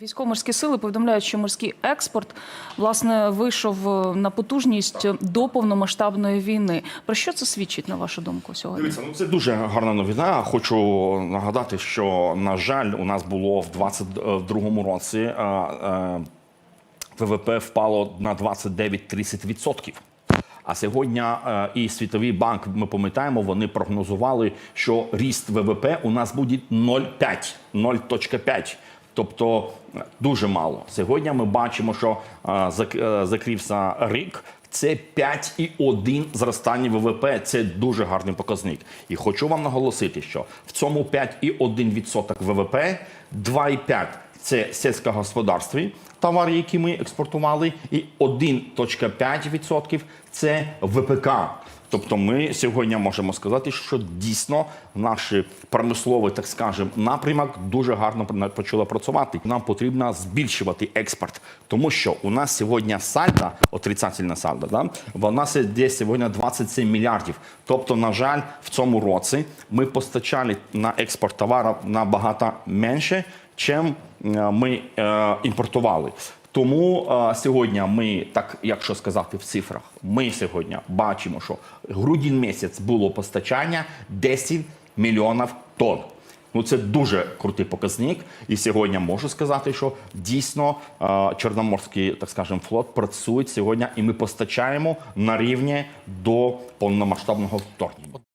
Військово-морські сили повідомляють, що морський експорт власне вийшов е, на потужність до повномасштабної війни. Про що це свідчить на вашу думку сьогодні? Дивіться, ну це дуже гарна новина. Хочу нагадати, що на жаль, у нас було в 22-му році е, е, ВВП впало на 29-30%. А сьогодні е, і Світовий банк, ми пам'ятаємо, вони прогнозували, що ріст ВВП у нас буде 0,5, 0,5. Тобто дуже мало. Сьогодні ми бачимо, що е, закрився рік. Це 5,1 зростання ВВП. Це дуже гарний показник. І хочу вам наголосити, що в цьому 5,1% ВВП 2,5 це сільське господарство, товари, які ми експортували, і 1,5% це ВПК. Тобто ми сьогодні можемо сказати, що дійсно наш промисловий, так скажемо, напрямок дуже гарно почало працювати. Нам потрібно збільшувати експорт, тому що у нас сьогодні сальдо, отрицательне сальдо, да, в нас іде сьогодні 27 мільярдів. Тобто, на жаль, в цьому році ми постачали на експорт товарів набагато менше, чим е, ми е, імпортували. Тому е, сьогодні ми, так якщо сказати в цифрах, ми сьогодні бачимо, що грудень місяць було постачання 10 мільйонів тонн. Ну це дуже крутий показник. І сьогодні можу сказати, що дійсно Чорноморський, так скажемо, флот працює сьогодні, і ми постачаємо на рівні до повномасштабного вторгнення.